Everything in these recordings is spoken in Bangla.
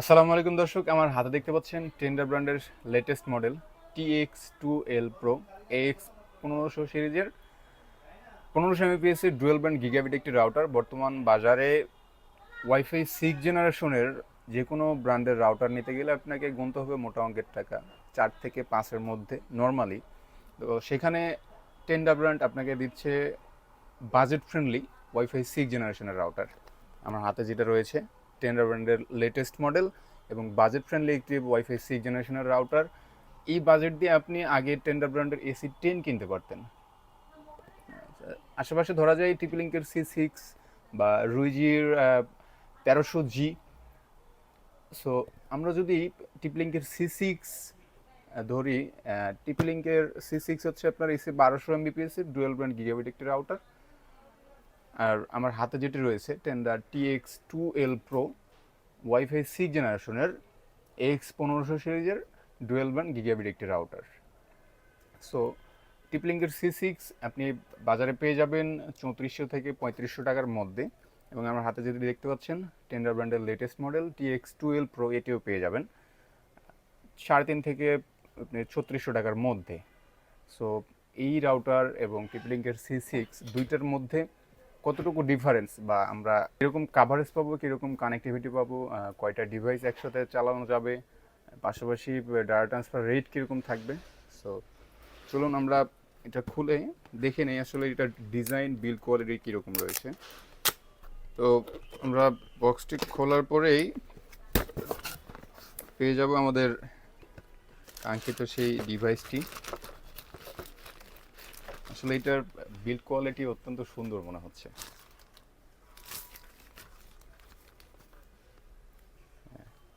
আসসালামু আলাইকুম দর্শক, আমার হাতে দেখতে পাচ্ছেন টেন্ডার ব্র্যান্ডের latest model T X two L pro X পনেরোশো সিরিজের পনেরোশো এমবিপিএস ডুয়েল ব্র্যান্ড গিগাবিট একটি রাউটার বর্তমান বাজারে ওয়াইফাই সিক্স জেনারেশনের যে কোনো ব্র্যান্ডের রাউটার নিতে গেলে আপনাকে গুনতে হবে মোটা অঙ্কের টাকা, চার থেকে পাঁচের মধ্যে নর্মালি তো সেখানে টেন্ডার ব্র্যান্ড আপনাকে দিচ্ছে বাজেট ফ্রেন্ডলি ওয়াইফাই সিক্স জেনারেশনের রাউটার আমার হাতে যেটা রয়েছে টেন্ডার ব্র্যান্ডের লেটেস্ট মডেল এবং বাজেট ফ্রেন্ডলি একটি ওয়াইফাই সিক্স জেনারেশনের রাউটার এই বাজেট দিয়ে আপনি আগে টেন্ডার ব্র্যান্ডের এসি টেন কিনতে পারতেন। আশেপাশে ধরা যায় টিপিলিঙ্কের সি সিক্স বা রুইজির তেরোশো জি সো আমরা যদি টিপলিঙ্কের সি সিক্স ধরি টিপলিঙ্কের সি সিক্স হচ্ছে আপনার এসি বারোশো এমবিপিএস এর ডুয়েল ব্র্যান্ড গিগাবিট একটি রাউটার আর আমার হাতে যেটি রয়েছে Tenda TX two L pro WiFi six জেনারেশনের এক্স পনেরোশো সিরিজের ডুয়েল ব্র্যান্ড গিগাবিট একটি রাউটার সো টিপলিঙ্কের সি সিক্স আপনি বাজারে পেয়ে যাবেন চৌত্রিশশো থেকে পঁয়ত্রিশশো টাকার মধ্যে এবং আমার হাতে যেটি দেখতে পাচ্ছেন টেন্ডার ব্র্যান্ডের latest model TX twelve pro এটিও পেয়ে যাবেন সাড়ে তিন থেকে আপনি ছত্রিশশো টাকার মধ্যে। সো এই রাউটার এবং টিপলিঙ্কের সি সিক্স দুইটার মধ্যে কতটুকু ডিফারেন্স বা আমরা কীরকম কাভারেজ পাবো, কীরকম কানেক্টিভিটি পাবো কয়টা ডিভাইস একসাথে চালানো যাবে, পাশাপাশি ডাটা ট্রান্সফার রেট কীরকম থাকবে? সো চলুন আমরা এটা খুলে দেখে নেই আসলে এটা ডিজাইন বিল্ড কোয়ালিটি কীরকম রয়েছে। তো আমরা বক্সটি খোলার পরেই পেয়ে যাব আমাদের কাঙ্ক্ষিত সেই ডিভাইসটি আসলে এটার বিল্ড কোয়ালিটি অত্যন্ত সুন্দর মনে হচ্ছে।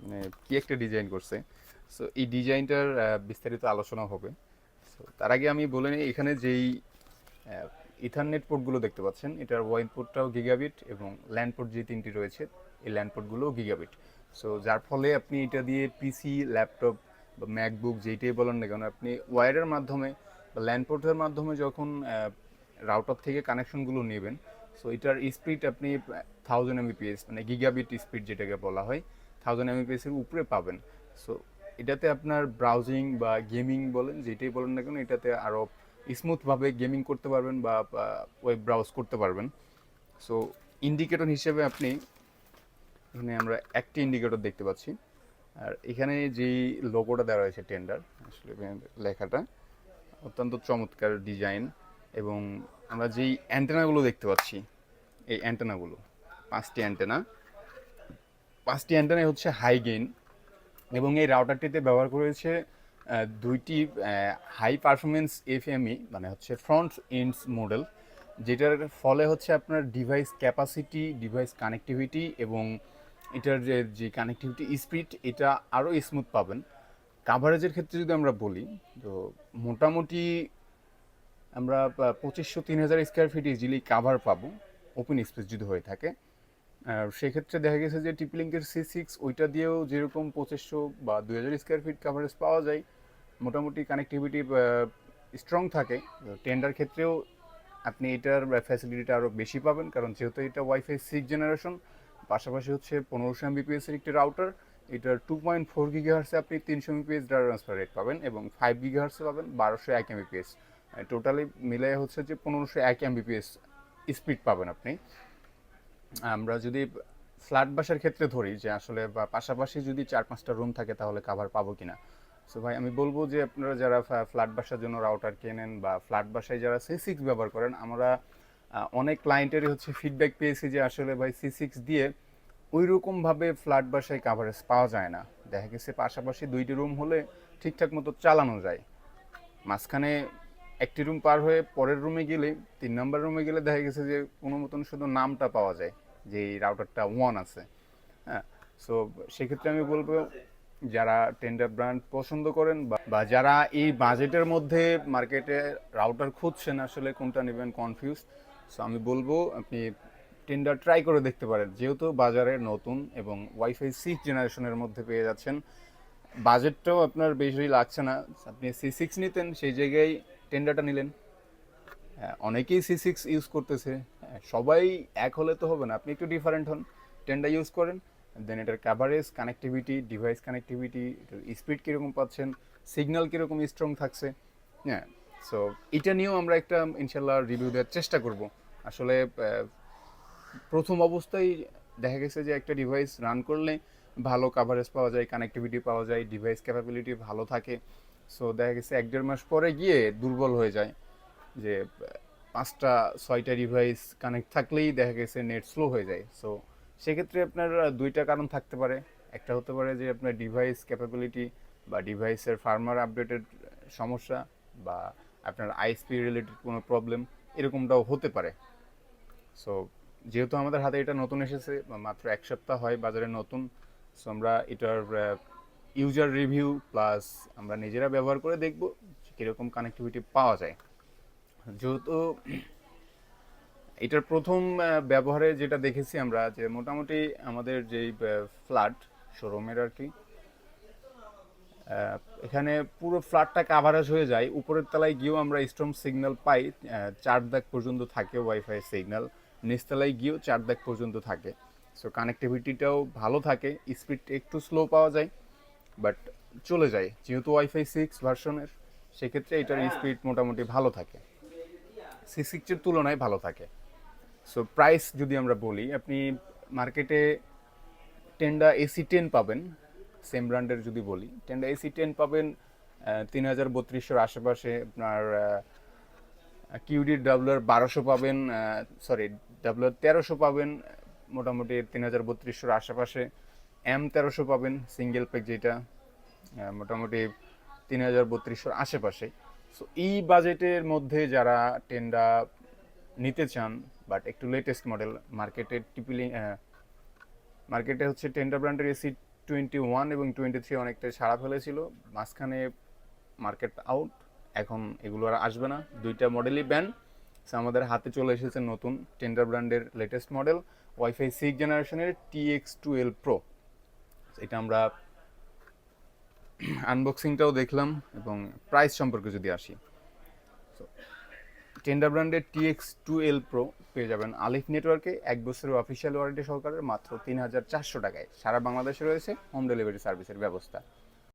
মানে কি একটা ডিজাইন করছে। সো এই ডিজাইনটার বিস্তারিত আলোচনা হবে। সো তার আগে আমি বলে নিই, এখানে যেই ইথারনেট পোর্টগুলো দেখতে পাচ্ছেন, এটার ওয়াইন পোর্টটাও গিগাবিট এবং ল্যান্ড পোর্ট যে তিনটি রয়েছে, এই ল্যান্ড পোর্টগুলোও গিগাবিট সো যার ফলে আপনি এটা দিয়ে পিসি ল্যাপটপ বা ম্যাকবুক যেইটাই বলেন না কেন, আপনি ওয়্যারের মাধ্যমে বা ল্যান্ড পোর্টের মাধ্যমে যখন রাউটার থেকে কানেকশনগুলো নেবেন সো এটার স্পিড আপনি থাউজেন্ড এমবিপিএস মানে গিগাবিট স্পিড যেটাকে বলা হয় থাউজেন্ড এমবিপিএস এর উপরে পাবেন। সো এটাতে আপনার ব্রাউজিং বা গেমিং বলেন, যেটাই বলেন না কেন, এটাতে আরও স্মুথভাবে গেমিং করতে পারবেন বা ওয়েব ব্রাউজ করতে পারবেন। সো ইন্ডিকেটর হিসেবে আপনি, এখানে আমরা একটি ইন্ডিকেটর দেখতে পাচ্ছি। আর এখানে যেই লোগোটা দেওয়া রয়েছে টেন্ডার আসলে লেখাটা অত্যন্ত চমৎকার ডিজাইন এবং আমরা যেই অ্যান্টেনাগুলো দেখতে পাচ্ছি, এই অ্যান্টেনাগুলো পাঁচটি অ্যান্টেনা পাঁচটি অ্যান্টেনাই হচ্ছে হাই গেইন এবং এই রাউটারটিতে ব্যবহার করেছে দুইটি হাই পারফরমেন্স এফএমই মানে হচ্ছে ফ্রন্ট এন্ডস মডেল যেটার ফলে হচ্ছে আপনার ডিভাইস ক্যাপাসিটি ডিভাইস কানেক্টিভিটি এবং এটার যে যে কানেক্টিভিটি স্পিড এটা আরও স্মুথ পাবেন। কাভারেজের ক্ষেত্রে যদি আমরা বলি, তো মোটামুটি আমরা পঁচিশশো, তিন হাজার স্কোয়ার ফিট ইজিলি কাভার পাবো ওপেন স্পেস যদি হয়ে থাকে। আর সেক্ষেত্রে দেখা গেছে যে টিপলিঙ্কের সি সিক্স ওইটা দিয়েও যেরকম পঁচিশশো বা দুই হাজার স্কোয়ার ফিট কাভারেজ পাওয়া যায়, মোটামুটি কানেক্টিভিটি স্ট্রং থাকে। টেন্ডার ক্ষেত্রেও আপনি এটার ফ্যাসিলিটিটা আরও বেশি পাবেন, কারণ যেহেতু এটা ওয়াইফাই সিক্স জেনারেশন পাশাপাশি হচ্ছে পনেরোশো এমবিপিএস এর একটি রাউটার এটার টু পয়েন্ট ফোর গিগাহার্সে আপনি তিনশো এমবিপিএস ডাটা ট্রান্সফার রেট পাবেন এবং ফাইভ গিগাহার্সে পাবেন বারোশো এক এমবিপিএস টোটালি মিলে হচ্ছে যে পনেরোশো এক এমবিপিএস স্পিড পাবেন আপনি। আমরা যদি ফ্ল্যাট বাসার ক্ষেত্রে ধরি যে আসলে পাশাপাশি যদি চার পাঁচটা রুম থাকে তাহলে কাভার পাবো কিনা। সো ভাই, আমি বলব যে আপনারা যারা ফ্ল্যাট বাসার জন্য রাউটার কেনেন বা ফ্ল্যাট বাসায় যারা সি সিক্স ব্যবহার করেন, আমরা অনেক ক্লায়েন্টেরই হচ্ছে ফিডব্যাক পেয়েছি যে আসলে ভাই সি সিক্স দিয়ে ওই রকমভাবে ফ্ল্যাট বাসায় কাভারেজ পাওয়া যায় না। দেখা গেছে পাশাপাশি দুইটি রুম হলে ঠিকঠাক মতো চালানো যায়। মাঝখানে একটি রুম পার হয়ে পরের রুমে গেলে, তিন নম্বর রুমে গেলে দেখা গেছে যে কোনো মতন শুধু নামটা পাওয়া যায়, যে এই রাউটারটা ওয়ান আছে। হ্যাঁ সো সেক্ষেত্রে আমি বলব, যারা টেন্ডার ব্র্যান্ড পছন্দ করেন বা- যারা এই বাজেটের মধ্যে মার্কেটে রাউটার খুঁজছেন, আসলে কোনটা নেবেন কনফিউজ সো আমি বলব, আপনি টেন্ডার ট্রাই করে দেখতে পারেন। যেহেতু বাজারে নতুন এবং ওয়াইফাই সিক্স জেনারেশনের মধ্যে পেয়ে যাচ্ছেন বাজেটটাও আপনার বেশি লাগছে না। আপনি সি সিক্স নিতেন সেই জায়গায় টেন্ডারটা নিলেন। হ্যাঁ, অনেকেই সি সিক্স ইউজ করতেছে। হ্যাঁ, সবাই এক হলে তো হবে না। আপনি একটু ডিফারেন্ট হন। টেন্ডার ইউজ করেন দেন এটার coverage connectivity device connectivity speed কীরকম পাচ্ছেন সিগন্যাল কীরকম স্ট্রং থাকছে। হ্যাঁ সো এটা নিয়েও আমরা একটা ইনশাল্লাহ রিভিউ দেওয়ার চেষ্টা করব। আসলে প্রথম অবস্থায় দেখা গেছে যে একটা ডিভাইস রান করলে ভালো কাভারেজ পাওয়া যায় কানেক্টিভিটি পাওয়া যায় ডিভাইস ক্যাপাবিলিটি ভালো থাকে। সো দেখা গেছে এক দেড় মাস পরে গিয়ে দুর্বল হয়ে যায় যে, পাঁচটা, ছয়টা ডিভাইস কানেক্ট থাকলেই দেখা গেছে নেট স্লো হয়ে যায়। সো সেক্ষেত্রে আপনার দুইটা কারণ থাকতে পারে। একটা হতে পারে যে আপনার ডিভাইস ক্যাপাবিলিটি বা ডিভাইসের ফার্মার আপডেটেড সমস্যা বা আপনার আইএসপি রিলেটেড কোনো প্রবলেম এরকমটাও হতে পারে। সো যেহেতু আমাদের হাতে এটা নতুন এসেছে মাত্র এক সপ্তাহ হয় বাজারে নতুন সো আমরা এটার ইউজার রিভিউ প্লাস আমরা নিজেরা ব্যবহার করে দেখব কীরকম কানেক্টিভিটি পাওয়া যায়। যেহেতু এটার প্রথম ব্যবহারে যেটা দেখেছি আমরা যে মোটামুটি আমাদের যেই ফ্ল্যাট শোরুমের আর কি এখানে পুরো ফ্ল্যাটটা কাভারেজ হয়ে যায়। উপরের তলায় গিয়েও আমরা স্ট্রং সিগন্যাল পাই চার দাগ পর্যন্ত থাকে ওয়াইফাই সিগন্যাল নিচতলায় গিয়েও চার দাগ পর্যন্ত থাকে। সো কানেক্টিভিটিটাও ভালো থাকে স্পিড একটু স্লো পাওয়া যায় বাট চলে যায়। যেহেতু ওয়াইফাই সিক্স ভার্সনের, সেক্ষেত্রে এটার স্পিড মোটামুটি ভালো থাকে। সি সিক্সের তুলনায় ভালো থাকে। সো প্রাইস যদি আমরা বলি, আপনি মার্কেটে টেন্ডা এসি টেন পাবেন সেম ব্র্যান্ডের যদি বলি টেন্ডা এসি টেন পাবেন তিন হাজার বত্রিশশোর আশেপাশে আপনার কিউডি ডাবলার বারোশো পাবেন সরি ডাবলার তেরোশো পাবেন, মোটামুটি তিন হাজার বত্রিশশোর আশেপাশে। এম তেরোশো পাবেন সিঙ্গেল পেক যেটা মোটামুটি তিন হাজার বত্রিশশোর আশেপাশে। সো এই বাজেটের মধ্যে যারা টেন্ডা নিতে চান বাট একটু লেটেস্ট মডেল মার্কেটে টিপিলি মার্কেটে হচ্ছে টেন্ডা ব্র্যান্ডের এসি টোয়েন্টি ওয়ান এবং টোয়েন্টি থ্রি অনেকটা সাড়া ফেলেছিল। মাঝখানে মার্কেট আউট এখন এগুলো আর আসবে না। দুইটা মডেলই ব্যান আমাদের হাতে চলে এসেছে নতুন টেন্ডার ব্র্যান্ডের লেটেস্ট মডেল ওয়াইফাই সিক্স জেনারেশনের টি এক্স টুয়েলভ প্রো এটা আমরা আনবক্সিংটাও দেখলাম এবং প্রাইস সম্পর্কে যদি আসি। টেন্ডার ব্র্যান্ডের T X two L pro পেয়ে যাবেন আলিফ নেটওয়ার্কে এক বছরের অফিসিয়াল ওয়ারেন্টি সহকারে মাত্র তিন হাজার চারশো টাকায়। সারা বাংলাদেশে রয়েছে হোম ডেলিভারি সার্ভিসের ব্যবস্থা।